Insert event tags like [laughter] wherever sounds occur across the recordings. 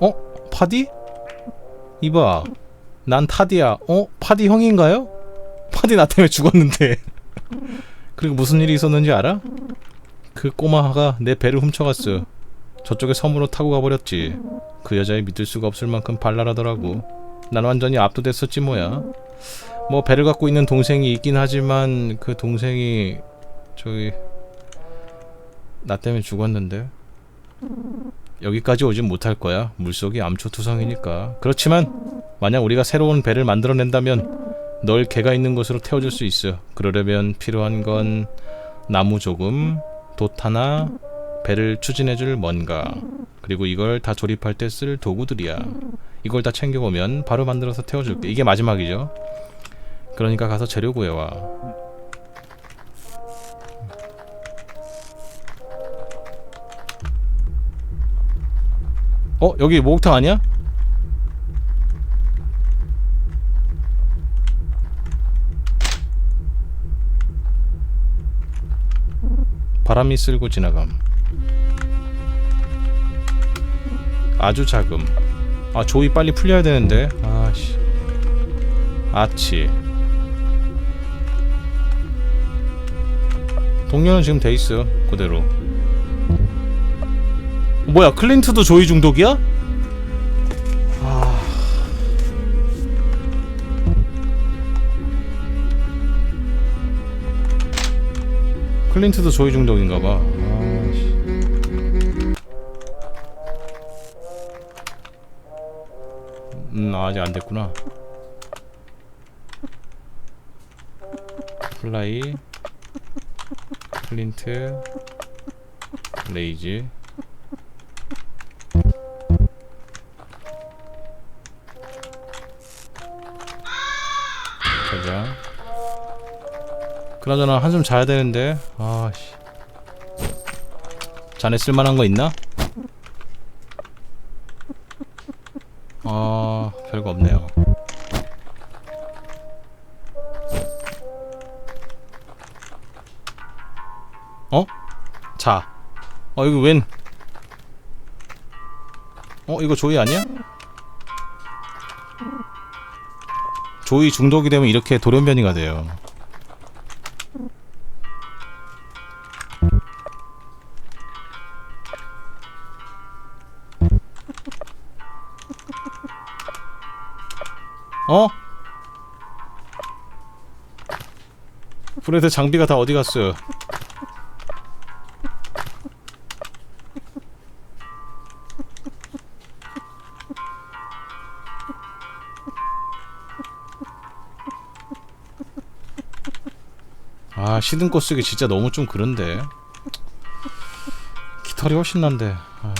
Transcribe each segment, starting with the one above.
어? 파디? 이봐 난 타디야 어? 파디 형인가요? 파디 나 때문에 죽었는데 [laughs] 그리고 무슨 일이 있었는지 알아? 그 꼬마가 내 배를 훔쳐갔어 저쪽에 섬으로 타고 가버렸지 그 여자애 믿을 수가 없을 만큼 발랄하더라고 난 완전히 압도됐었지 뭐야 뭐 배를 갖고 있는 동생이 있긴 하지만 그 동생이 저기 나 때문에 죽었는데. 여기까지 오진 못할 거야. 물속이 암초투성이니까. 그렇지만 만약 우리가 새로운 배를 만들어낸다면 널 개가 있는 곳으로 태워줄 수 있어. 그러려면 필요한 건 나무 조금 돛 하나 배를 추진해줄 뭔가. 그리고 이걸 다 조립할 때 쓸 도구들이야. 이걸 다 챙겨오면 바로 만들어서 태워줄게. 이게 마지막이죠. 그러니까 가서 재료 구해와 어? 여기 목욕탕 아니야? 바람이 쓸고 지나감. 아주 자금 아 조이 빨리 풀려야 되는데. 아씨. 아치. 동료는 지금 돼 있어 그대로 뭐야 클린트도 조이 중독이야? 아... 클린트도 조이 중독인가봐. 아씨. 음 아직 안 됐구나. 플라이 클린트 레이지 그나저나 한숨 자야 되는데 아씨 자네 쓸만한 거 있나? 아 별거 없네요 어? 자. 어 이거 웬? 어 이거 조이 아니야? 조이 중독이 되면 이렇게 돌연변이가 돼요. 어? 브레드 장비가 다 어디 갔어요? 아 시든 꽃 쓰기 진짜 너무 좀 그런데 깃털이 훨씬 난데 아.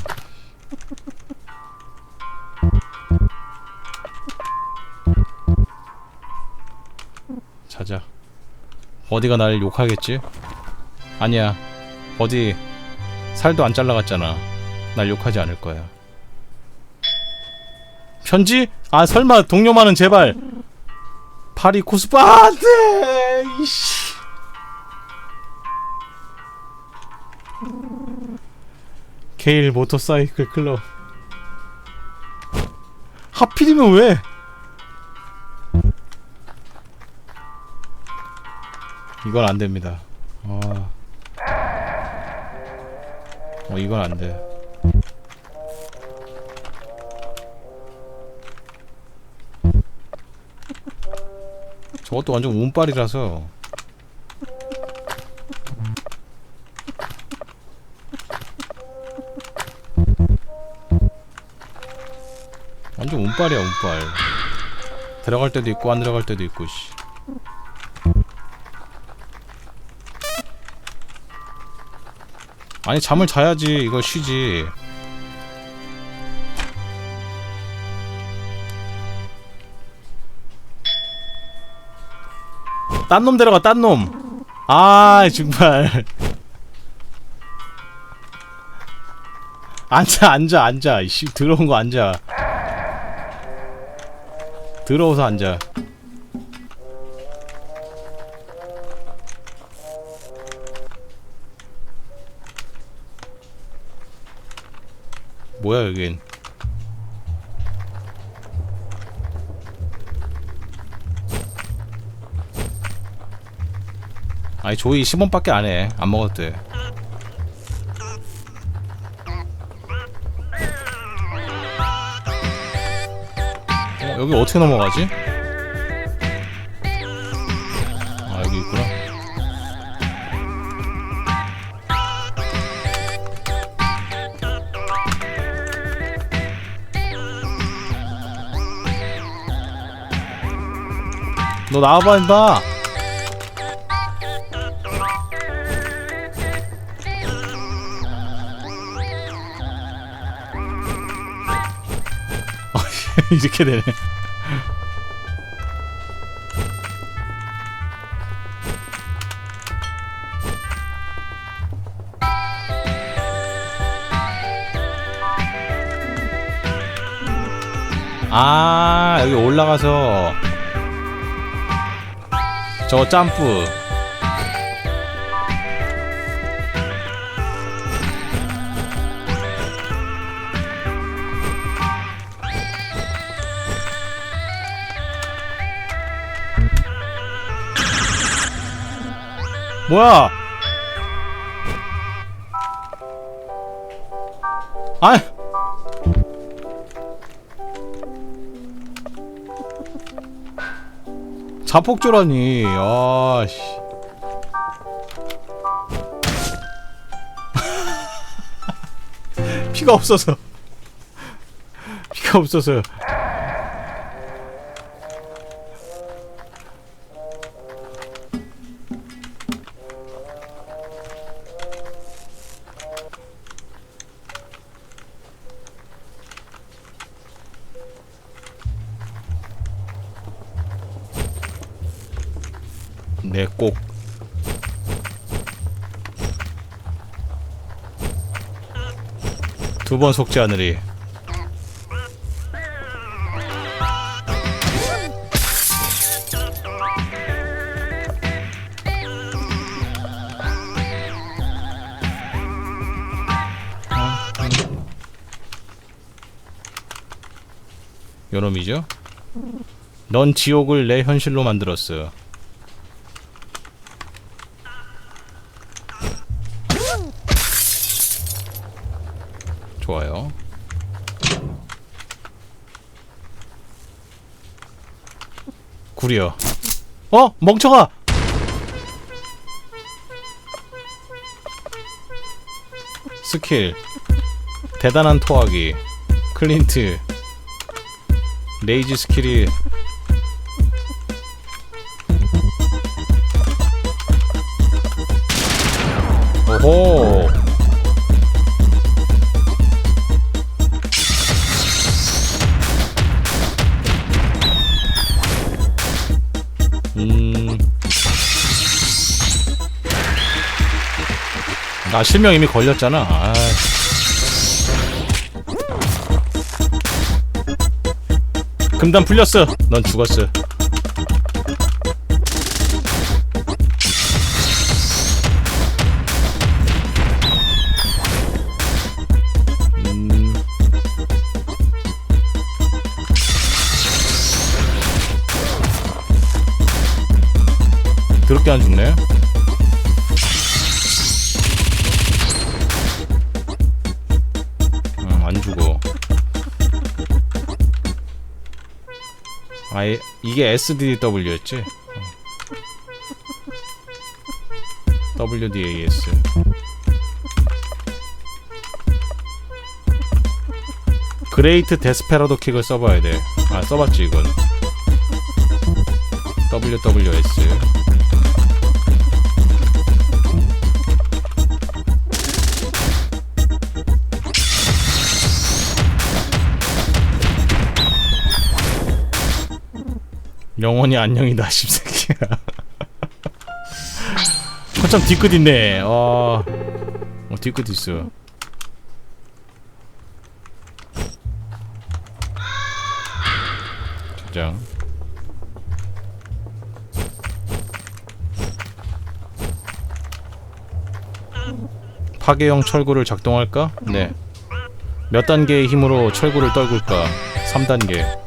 어디가 날 욕하겠지? 아니야 어디 살도 안 잘라갔잖아 날 욕하지 않을 거야 편지? 아 설마 동료만은 제발 파리 코스프 아, 안돼 이씨 케일 모터사이클 클럽 하필이면 왜? 이건 안 됩니다. 어, 어 이건 안 돼. 저것도 완전 운빨이라서 완전 운빨이야 운빨 들어갈 때도 있고 안 들어갈 때도 있고 씨. 아니 잠을 자야지. 이거 쉬지. 딴 놈 데려가 딴놈 아 정말. 앉아 앉아 앉아. 이씨 들어온 거 앉아. 들어오서 앉아 뭐야 여긴? 아니 조이 10원밖에 안해. 안 먹었대 어, 여기 어떻게 넘어가지? 너 나와봐 임마. [laughs] 이렇게 되네. 아 여기 올라가서 저 점프 뭐야? 아 자폭조라니. 아씨. [laughs] 피가 없어서. 피가 없어서 네, 번 속지 않으리. 요놈이죠? 넌 지옥을 내 현실로 만들었어. 좋아요. 구려. 어? 멍청아! 스킬. 대단한 토하기. 클린트. 레이지 스킬이 나 실명 이미 걸렸잖아. 아. 금단 풀렸어. 넌 죽었어. 음. 더럽게 안 죽네. 이게 SDW였지? WDAS. 그레이트 데스페라도 킥을 써봐야 돼. 아 써봤지 이건. WWS. 영원히 안녕이다 십새끼야 거참 뒤끝 있네 어, 어 뒤끝 있어 저장 파괴형 철구를 작동할까? 네몇 단계의 힘으로 철구를 떨굴까? 3단계.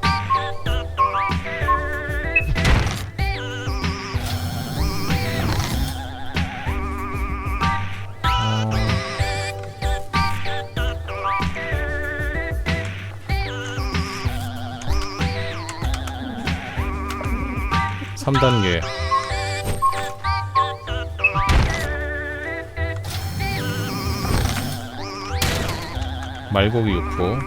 3단계. 말고기 육포.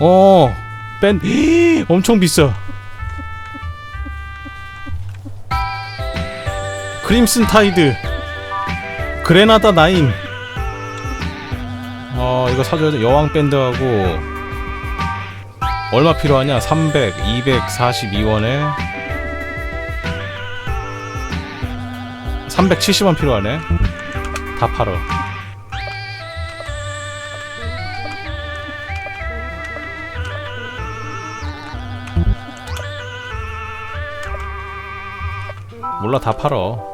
어, 뺀 [gasps] 엄청 비싸. 크림슨 타이드, 그레나다 나인. 어, 이거 사줘야 돼. 여왕 밴드하고 얼마 필요하냐? 300, 242원에 370원 필요하네. 다 팔어. 몰라 다 팔어.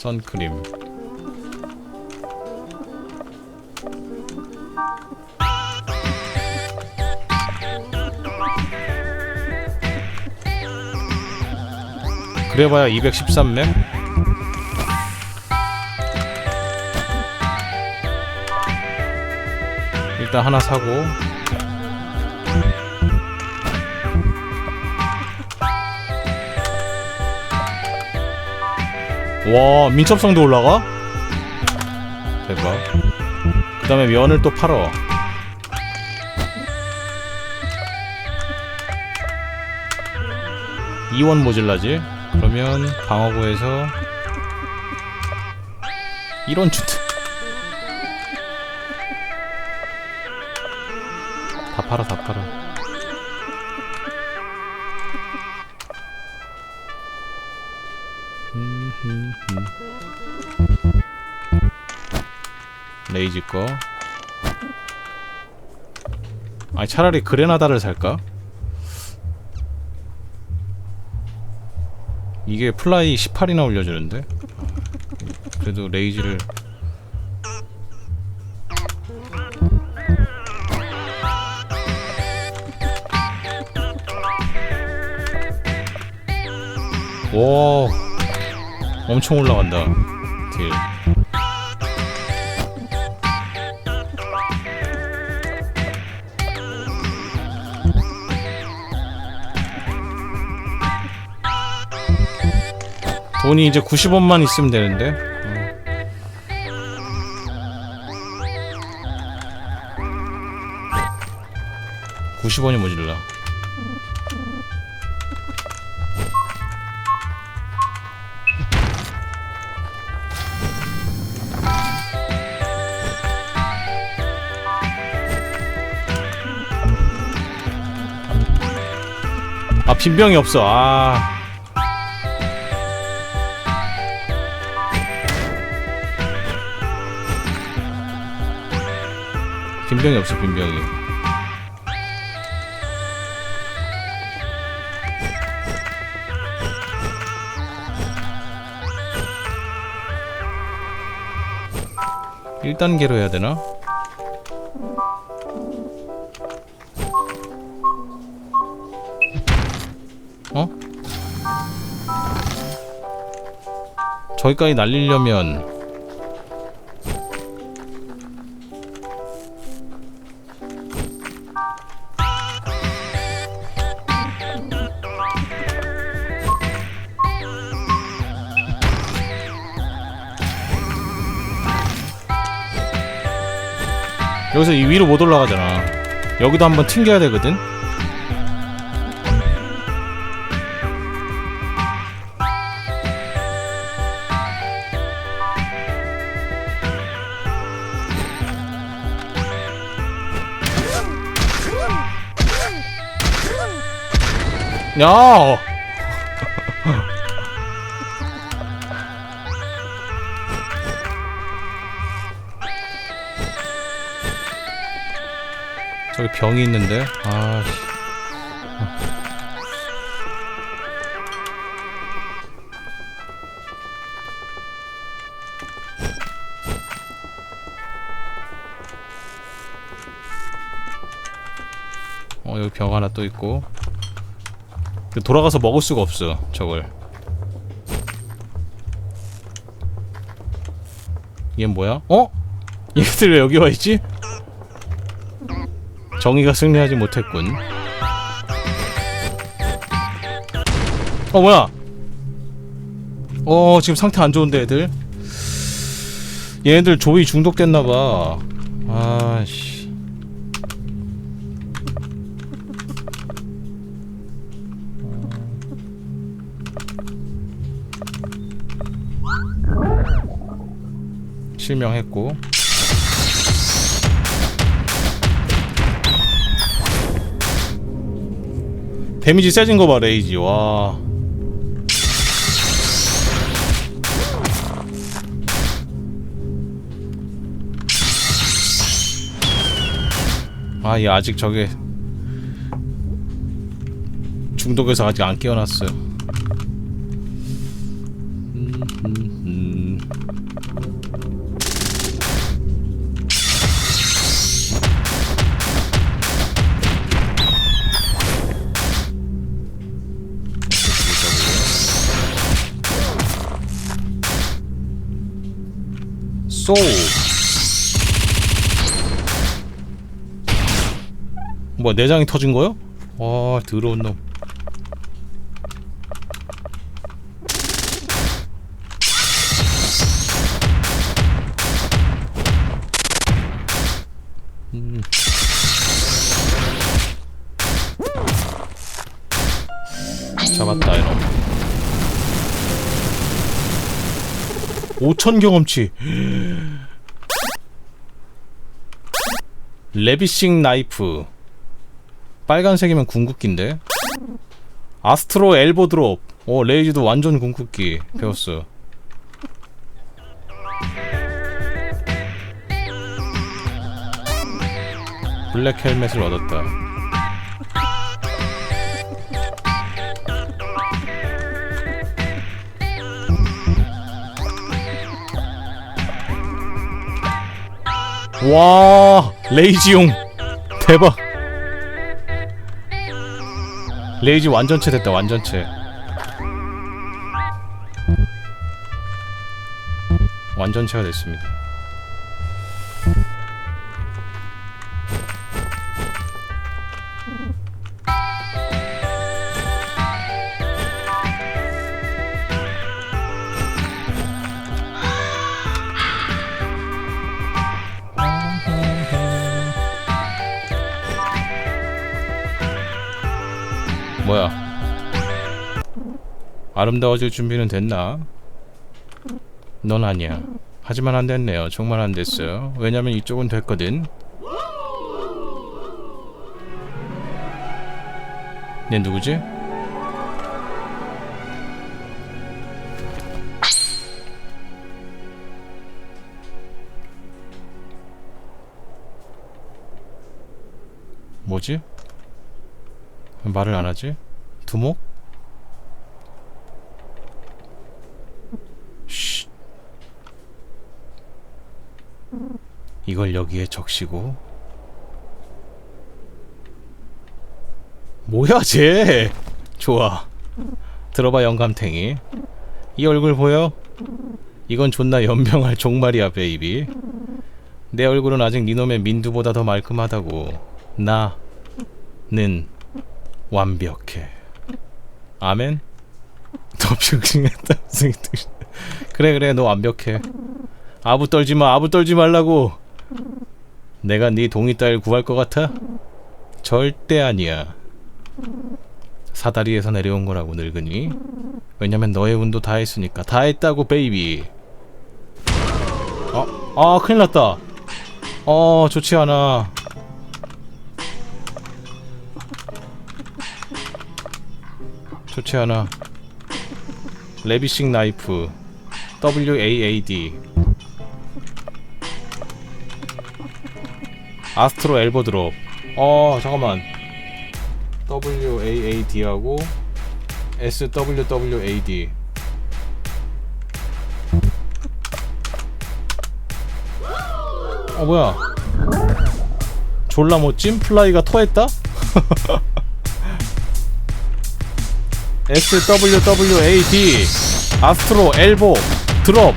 선크림. 그래봐야 213렙? 일단 하나 사고 와 민첩성도 올라가? 대박 그 다음에 면을 또 팔어 이원 모질라지? 그러면 방어구에서 1원 주트 다 팔아 다 팔아 레이지 거 아니 차라리 그레나다를 살까? 이게 플라이 18이나 올려주는데? 그래도 레이지를. 와 엄청 올라간다. 딜 돈이 이제 90원만 있으면 되는데. 어. 90원이 모질라? 아 빈병이 없어. 아 빈병이 없어 빈병이 일단계로 해야 되나? 어? 저기까지 날리려면 여기서 이 위로 못 올라가잖아. 여기도 한번 튕겨야 되거든. 야! 여기 병이 있는데 아 씨. 어 여기 병 하나 또 있고 돌아가서 먹을 수가 없어 저걸 얘는 뭐야? 어? 얘들 왜 여기 와 있지? 정의가 승리하지 못했군. 어 뭐야? 어 지금 상태 안 좋은데 애들. 얘네들 조이 중독됐나봐. 아씨. 실명했고 데미지 세진 거 봐 레이지 와 아, 얘 아직 저게 중독에서 아직 안 깨어났어요. 소. 뭐 내장이 터진 거요? 와 더러운 놈. 5천 경험치. 레비싱 나이프. 빨간색이면 궁극기인데. 아스트로 엘보 드롭. 오 레이지도 완전 궁극기 배웠어. 블랙 헬멧을 얻었다. 와 레이지용. 대박. 레이지 완전체 됐다 완전체. 완전체가 됐습니다 아름다워질 준비는 됐나? 넌 아니야 하지만 안 됐네요 정말 안 됐어요 왜냐면 이쪽은 됐거든 얘 누구지? 뭐지? 왜 말을 안 하지? 두목? 이걸 여기에 적시고 뭐야 쟤 좋아 들어봐 영감탱이 이 얼굴 보여? 이건 존나 연병할 종말이야 베이비 내 얼굴은 아직 니놈의 민두보다 더 말끔하다고 나는 완벽해. 아멘. 너 병신했다. 그래 그래 너 완벽해. 아부 떨지 마. 아부 떨지 말라고. 내가 네 동이 딸 구할 것 같아? 절대 아니야. 사다리에서 내려온 거라고 늙으니. 왜냐면 너의 운도 다 했으니까 다 했다고 베이비. 어, 아 큰일 났다. 어 좋지 않아. 좋지 않아. 레비싱 나이프 WAAD 아스트로 엘보 드롭. 어 잠깐만. WAAD하고 SWWAD 어 뭐야? 졸라 멋짐 플라이가 토했다? [laughs] SWWAD 아스트로 엘보 드롭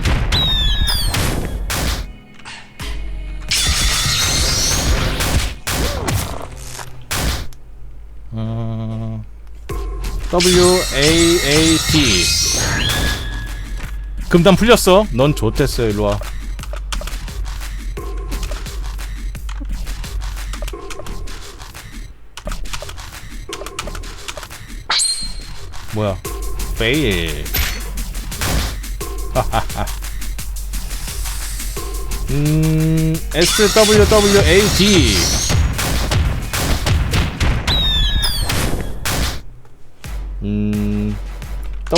WAAT 금단 풀렸어. 넌 좋댔어 일로와. 뭐야? 페일 [laughs] 음 SWWAD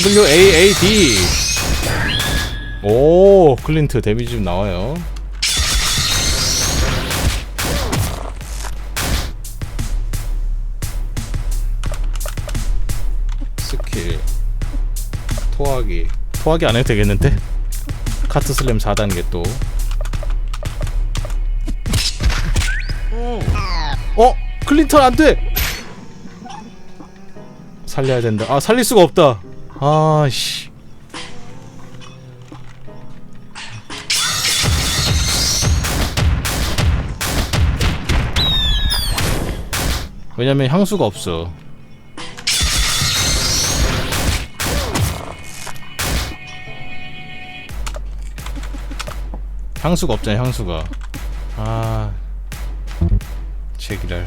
WAAD 오 클린트 데미지 좀 나와요 스킬 토하기 토하기 안 해도 되겠는데? 카트 슬램 4단계 또 어? 클린턴 안돼! 살려야 된다 아 살릴 수가 없다 아씨. 왜냐면 향수가 없어. 향수가 없잖아 향수가. 아 제기랄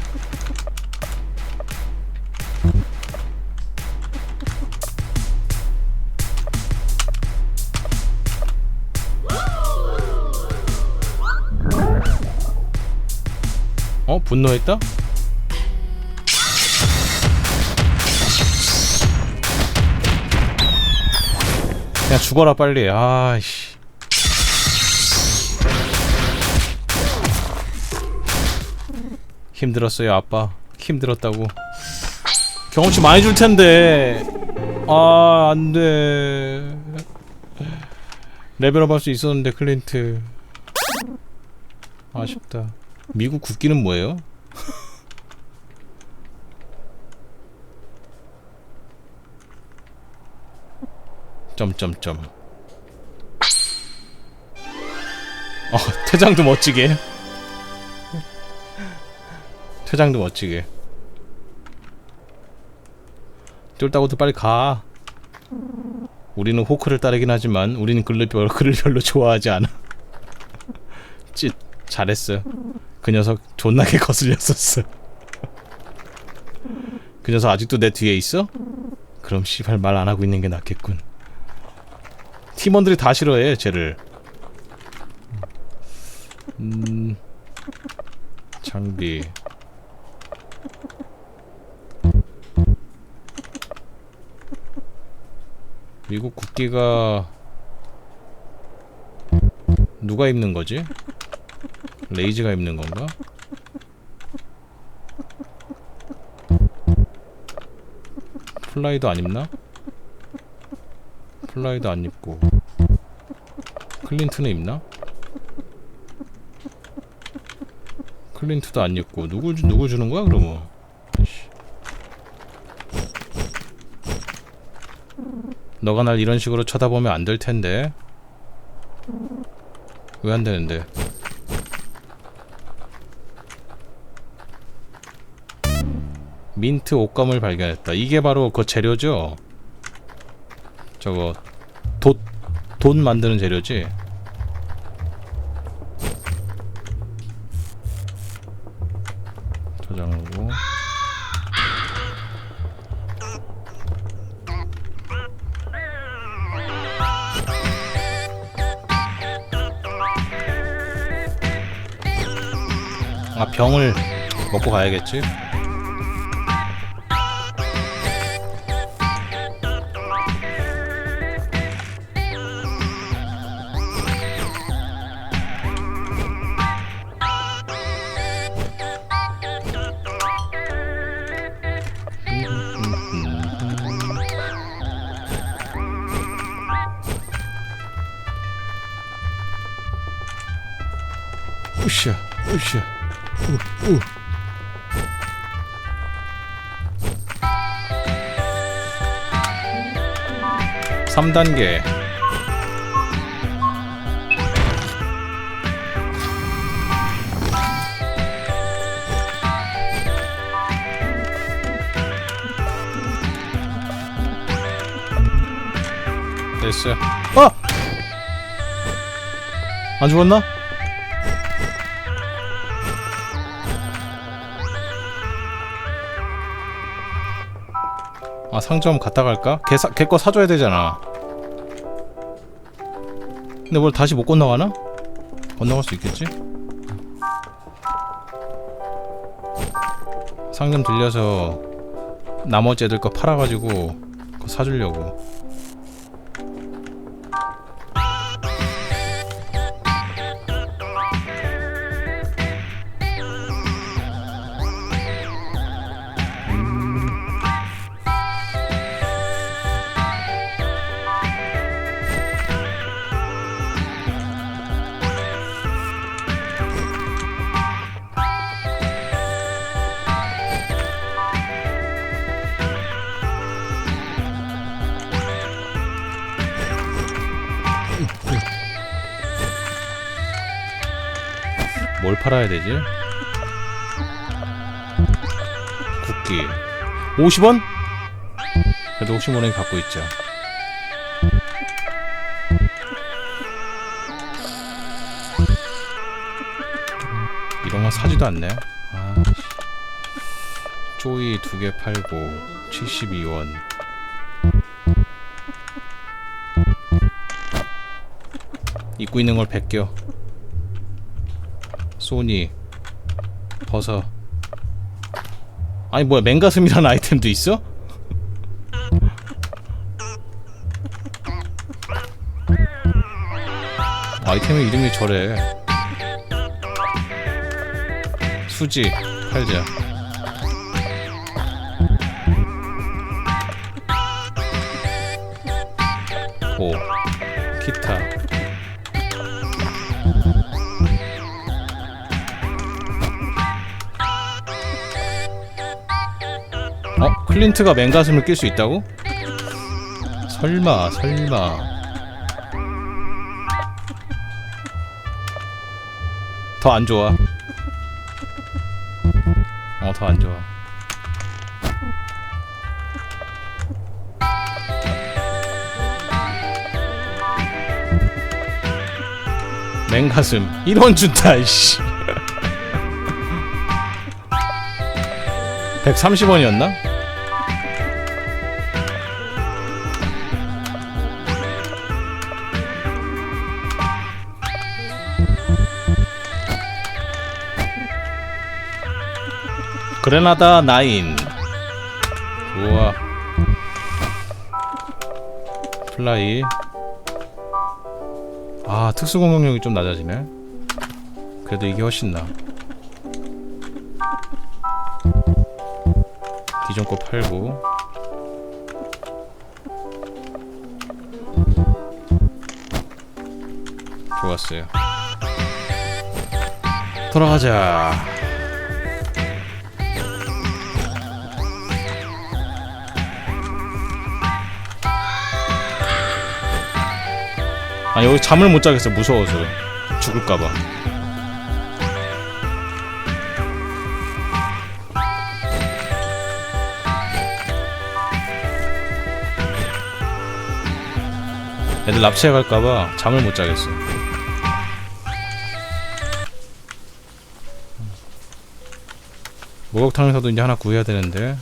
어 분노했다? 그냥 죽어라 빨리. 아씨. 힘들었어요 아빠. 힘들었다고. 경험치 많이 줄 텐데. 아 안돼. 레벨업 할 수 있었는데 클린트. 아쉽다 미국 국기는 뭐예요? 점점점. 어 퇴장도 멋지게. 퇴장도 멋지게. 쫄다고도 빨리 가. 우리는 호크를 따르긴 하지만 우리는 그를, 별, 그를 별로 좋아하지 않아. [laughs] 찢 잘했어 그 녀석 존나게 [laughs] 거슬렸었어 그 녀석 아직도 내 뒤에 있어? 그럼 씨발 말 안 하고 있는 게 낫겠군 팀원들이 다 싫어해 쟤를 음 장비 미국 국기가 누가 입는 거지? 레이즈가 입는 건가? 플라이도 안 입나? 플라이도 안 입고 클린트는 입나? 클린트도 안 입고 누구 주- 누구 주는 거야 그러면? 씨. 너가 날 이런 식으로 쳐다보면 안 될 텐데. 왜 안 되는데? 민트 옷감을 발견했다. 이게 바로 그 재료죠? 저거 돛, 돛 만드는 재료지? 저장하고 아 병을 먹고 가야겠지? 으쌰 으쌰 우우 3단계 됐어 아! 안 죽었나? 상점 갔다 갈까? 걔, 사, 걔거 사줘야 되잖아 근데 뭘 다시 못 건너가나? 건너갈 수 있겠지? 상점 들려서 나머지 애들 거 팔아가지고 그거 사주려고 팔아야 되지? 국기 50원? 그래도 50원에 갖고 있죠 이런 건 사지도 않네 아, 씨. 쪼이 두 개 팔고 72원 입고 있는 걸 벗겨 소니 벗어. 아니 뭐야 맹가슴이라는 아이템도 있어? 아이템의 이름이 저래. 수지 팔자 클린트가 맹가슴을 낄 수 있다고? 설마 설마. 더 안 좋아. 어 더 안 좋아. 맹가슴. 1원 준다 이씨. [laughs] 130원이었나? 그레나다 9 좋아. 플라이. 아 특수 공격력이 좀 낮아지네. 그래도 이게 훨씬 나 기존 거 팔고. 좋았어요. 돌아가자 아 여기 잠을 못 자겠어. 무서워서. 죽을까봐. 애들 납치해 갈까봐 잠을 못 자겠어. 목욕탕에서도 이제 하나 구해야 되는데